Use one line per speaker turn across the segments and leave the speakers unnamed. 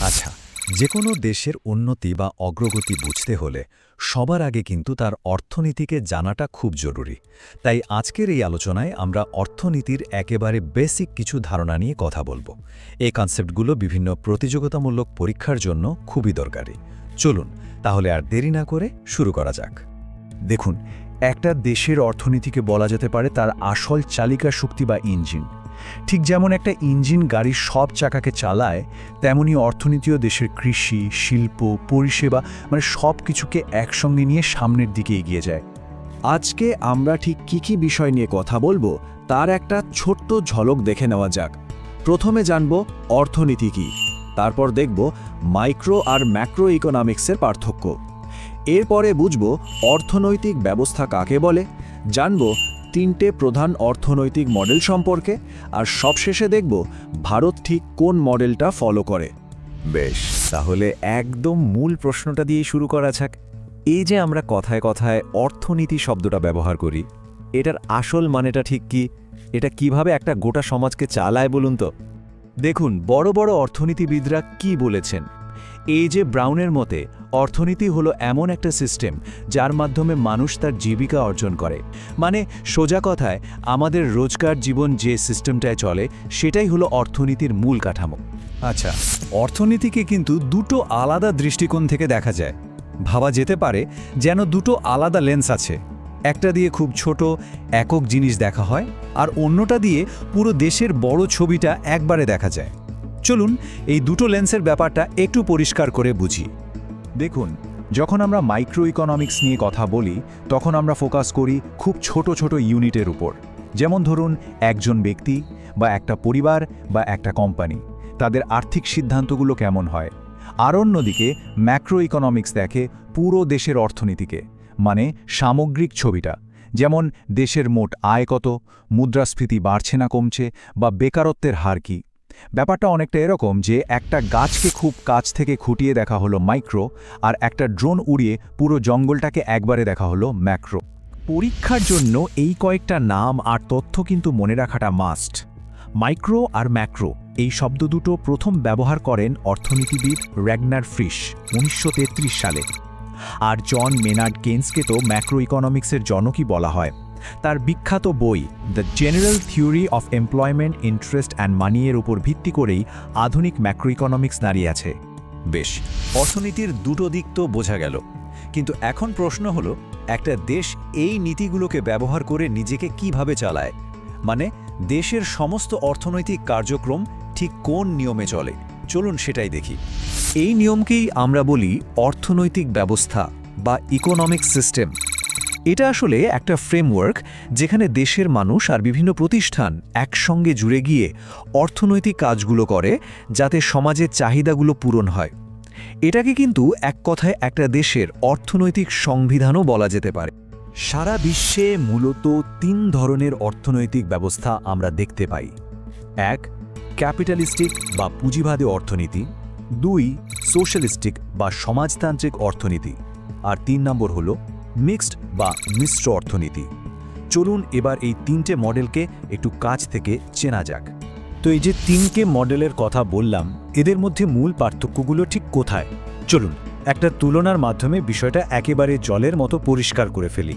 আচ্ছা যে কোনো দেশের উন্নতি বা অগ্রগতি বুঝতে হলে সবার আগে কিন্তু তার অর্থনীতিকে জানাটা খুব জরুরি। তাই আজকের এই আলোচনায় আমরা অর্থনীতির একেবারে বেসিক কিছু ধারণা নিয়ে কথা বলব। এই কনসেপ্টগুলো বিভিন্ন প্রতিযোগিতামূলক পরীক্ষার জন্য খুবই দরকারি। চলুন, তাহলে আর দেরি না করে শুরু করা যাক।
দেখুন একটা দেশের অর্থনীতিকে বলা যেতে পারে তার আসল চালিকা শক্তি বা ইঞ্জিন। ঠিক যেমন একটা ইঞ্জিন গাড়ির সব চাকাকে চালায়, তেমনি অর্থনীতিও দেশের কৃষি, শিল্প, পরিষেবা মানে সব কিছুকে একসঙ্গে নিয়ে সামনের দিকে এগিয়ে যায়। আজকে আমরা ঠিক কী কী বিষয় নিয়ে কথা বলব তার একটা ছোট্ট ঝলক দেখে নেওয়া যাক। প্রথমে জানব অর্থনীতি কী, তারপর দেখব মাইক্রো আর ম্যাক্রো ইকোনমিক্সের পার্থক্য। এরপরে বুঝব অর্থনৈতিক ব্যবস্থা কাকে বলে, জানব তিনটে প্রধান অর্থনৈতিক মডেল সম্পর্কে, আর সবশেষে দেখব ভারত ঠিক কোন মডেলটা ফলো করে।
বেশ, তাহলে একদম মূল প্রশ্নটা দিয়েই শুরু করা যাক। এই যে আমরা কথায় কথায় অর্থনীতি শব্দটা ব্যবহার করি, এটার আসল মানেটা ঠিক কি? এটা কীভাবে একটা গোটা সমাজকে চালায় বলুন তো?
দেখুন, বড় বড় অর্থনীতিবিদরা কি বলেছেন? এই যে ব্রাউনের মতে অর্থনীতি হলো এমন একটা সিস্টেম যার মাধ্যমে মানুষ তার জীবিকা অর্জন করে। মানে সোজা কথায়, আমাদের রোজকার জীবন যে সিস্টেমটায় চলে, সেটাই হলো অর্থনীতির মূল কাঠামো।
আচ্ছা অর্থনীতিকে কিন্তু দুটো আলাদা দৃষ্টিকোণ থেকে দেখা যায়। ভাবা যেতে পারে যেন দুটো আলাদা লেন্স আছে। একটা দিয়ে খুব ছোট, একক জিনিস দেখা হয়, আর অন্যটা দিয়ে পুরো দেশের বড় ছবিটা একবারে দেখা যায়। চলুন, এই দুটো লেন্সের ব্যাপারটা একটু পরিষ্কার করে বুঝি।
দেখুন, যখন আমরা মাইক্রো ইকোনমিক্স নিয়ে কথা বলি, তখন আমরা ফোকাস করি খুব ছোট ছোট ইউনিটের উপর। যেমন ধরুন, একজন ব্যক্তি বা একটা পরিবার বা একটা কোম্পানি তাদের আর্থিক সিদ্ধান্তগুলো কেমন হয়। আর অন্যদিকে ম্যাক্রো ইকোনমিক্স দেখে পুরো দেশের অর্থনীতিকে মানে সামগ্রিক ছবিটা, যেমন দেশের মোট আয় কত, মুদ্রাস্ফীতি বাড়ছে না কমছে, বা বেকারত্বের হার কী। ব্যাপারটা অনেকটা এরকম যে একটা গাছকে খুব কাছ থেকে খুঁটিয়ে দেখা হলো মাইক্রো আর একটা ড্রোন উড়িয়ে পুরো জঙ্গলটাকে একবারে দেখা হলো ম্যাক্রো। পরীক্ষার জন্য এই কয়েকটা নাম আর তথ্য কিন্তু মনে রাখাটা মাস্ট। মাইক্রো আর ম্যাক্রো এই শব্দ দুটো প্রথম ব্যবহার করেন অর্থনীতিবিদ র্যাগনার ফ্রিশ উনিশশো তেত্রিশ সালে। আর জন মেনার্ড কেন্সকে তো ম্যাক্রো ইকোনমিক্সের জনকই বলা হয়। তার বিখ্যাত বই the general theory of employment interest and money এর উপর ভিত্তি করেই আধুনিক ম্যাক্রো ইকোনমিক্স দাঁড়িয়ে আছে।
বেশ, অর্থনীতির দুটো দিক তো বোঝা গেল। কিন্তু এখন প্রশ্ন হলো, একটা দেশ এই নীতিগুলোকে ব্যবহার করে নিজেকে কীভাবে চালায়? মানে দেশের সমস্ত অর্থনৈতিক কার্যক্রম ঠিক কোন নিয়মে চলে? চলুন সেটাই দেখি।
এই নিয়মকেই আমরা বলি অর্থনৈতিক ব্যবস্থা বা ইকোনমিক সিস্টেম। এটা আসলে একটা ফ্রেমওয়ার্ক যেখানে দেশের মানুষ আর বিভিন্ন প্রতিষ্ঠান একসঙ্গে জুড়ে গিয়ে অর্থনৈতিক কাজগুলো করে যাতে সমাজের চাহিদাগুলো পূরণ হয়। এটাকে কিন্তু এক কথায় একটা দেশের অর্থনৈতিক সংবিধানও বলা যেতে পারে।
সারা বিশ্বে মূলত তিন ধরনের অর্থনৈতিক ব্যবস্থা আমরা দেখতে পাই। এক, ক্যাপিটালিস্টিক বা পুঁজিবাদী অর্থনীতি। দুই, সোশ্যালিস্টিক বা সমাজতান্ত্রিক অর্থনীতি। আর তিন নম্বর হল মিক্সড বা মিশ্র অর্থনীতি। চলুন এবার এই তিনটে মডেলকে একটু কাছ থেকে চেনা যাক। তো এই যে তিনকে মডেলের কথা বললাম, এদের মধ্যে মূল পার্থক্যগুলো ঠিক কোথায়? চলুন, একটা তুলনার মাধ্যমে বিষয়টা একেবারে জলের মতো পরিষ্কার করে ফেলি।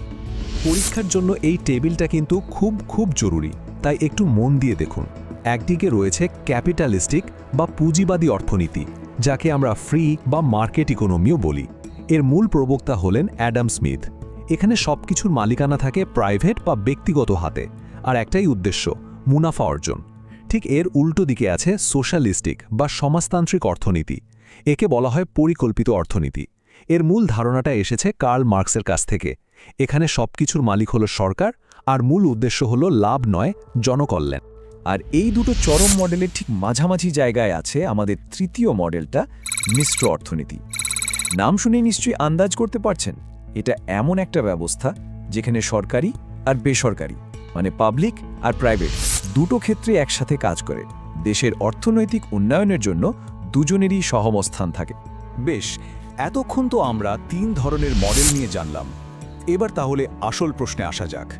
পরীক্ষার জন্য এই টেবিলটা কিন্তু খুব খুব জরুরি, তাই একটু মন দিয়ে দেখুন। একদিকে রয়েছে ক্যাপিটালিস্টিক বা পুঁজিবাদী অর্থনীতি, যাকে আমরা ফ্রি বা মার্কেট ইকোনমিও বলি। এর মূল প্রবক্তা হলেন অ্যাডাম স্মিথ। এখানে সবকিছুর মালিকানা থাকে প্রাইভেট বা ব্যক্তিগত হাতে, আর একটাই উদ্দেশ্য, মুনাফা অর্জন। ঠিক এর উল্টো দিকে আছে সোশ্যালিস্টিক বা সমাজতান্ত্রিক অর্থনীতি, একে বলা হয় পরিকল্পিত অর্থনীতি। এর মূল ধারণাটা এসেছে কার্ল মার্কসের কাছ থেকে। এখানে সবকিছুর মালিক হলো সরকার, আর মূল উদ্দেশ্য হলো লাভ নয়, জনকল্যাণ। আর এই দুটো চরম মডেলের ঠিক মাঝামাঝি জায়গায় আছে আমাদের তৃতীয় মডেলটা, মিশ্র অর্থনীতি। নাম শুনে নিশ্চয়ই আন্দাজ করতে পারছেন। এটা এমন একটা ব্যবস্থা যেখানে সরকারি আর বেসরকারি মানে পাবলিক আর প্রাইভেট দুটো ক্ষেত্রে একসাথে কাজ করে। দেশের অর্থনৈতিক উন্নয়নের জন্য দুজনেরই সহমস্থান থাকে। বেশ, এতক্ষণ তো আমরা তিন ধরনের মডেল নিয়ে জানলাম। এবার তাহলে আসল প্রশ্নে আসা যাক।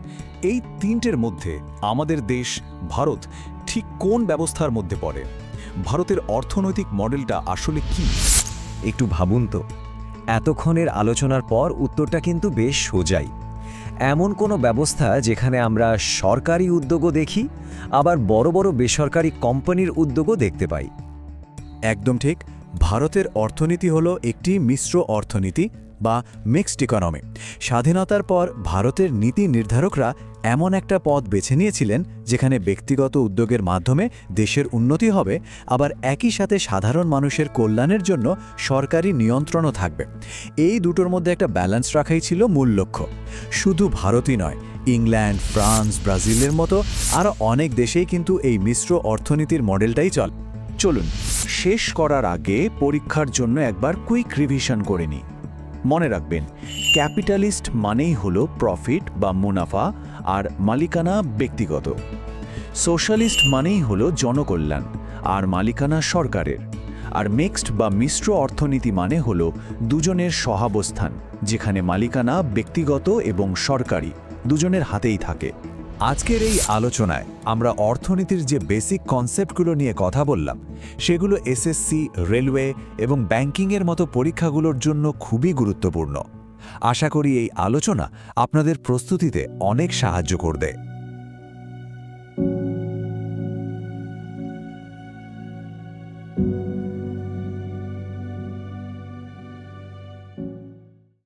এই তিনটের মধ্যে আমাদের দেশ, ভারত, ঠিক কোন ব্যবস্থার মধ্যে পড়ে? ভারতের অর্থনৈতিক মডেলটা আসলে কি?
একটু ভাবুন তো। এতক্ষণের আলোচনার পর উত্তরটা কিন্তু বেশ সোজাই। এমন কোনো ব্যবস্থা যেখানে আমরা সরকারি উদ্যোগও দেখি, আবার বড় বড় বেসরকারি কোম্পানির উদ্যোগও দেখতে পাই।
একদম ঠিক। ভারতের অর্থনীতি হলো একটি মিশ্র অর্থনীতি বা মিক্সড ইকোনমি স্বাধীনতার পর ভারতের নীতি নির্ধারকরা এমন একটা পথ বেছে নিয়েছিলেন, যেখানে ব্যক্তিগত উদ্যোগের মাধ্যমে দেশের উন্নতি হবে, আবার একই সাথে সাধারণ মানুষের কল্যাণের জন্য সরকারি নিয়ন্ত্রণও থাকবে। এই দুটোর মধ্যে একটা ব্যালেন্স রাখাই ছিল মূল লক্ষ্য। শুধু ভারতই নয়, ইংল্যান্ড, ফ্রান্স, ব্রাজিলের মতো আরও অনেক দেশেই কিন্তু এই মিশ্র অর্থনীতির মডেলটাই চল। চলুন, শেষ করার আগে পরীক্ষার জন্য একবার কুইক রিভিশন করে নিই। মনে রাখবেন, ক্যাপিটালিস্ট মানেই হলো প্রফিট বা মুনাফা আর মালিকানা ব্যক্তিগত। সোশ্যালিস্ট মানেই হলো জনকল্যাণ আর মালিকানা সরকারের। আর মিক্সড বা মিশ্র অর্থনীতি মানে হল দুজনের সহাবস্থান, যেখানে মালিকানা ব্যক্তিগত এবং সরকারি, দুজনের হাতেই থাকে।
আজকের এই আলোচনায় আমরা অর্থনীতির যে বেসিক কনসেপ্টগুলো নিয়ে কথা বললাম, সেগুলো এসএসসি রেলওয়ে এবং ব্যাংকিংয়ের মতো পরীক্ষাগুলোর জন্য খুবই গুরুত্বপূর্ণ। আশা করি এই আলোচনা আপনাদের প্রস্তুতিতে অনেক সাহায্য করবে।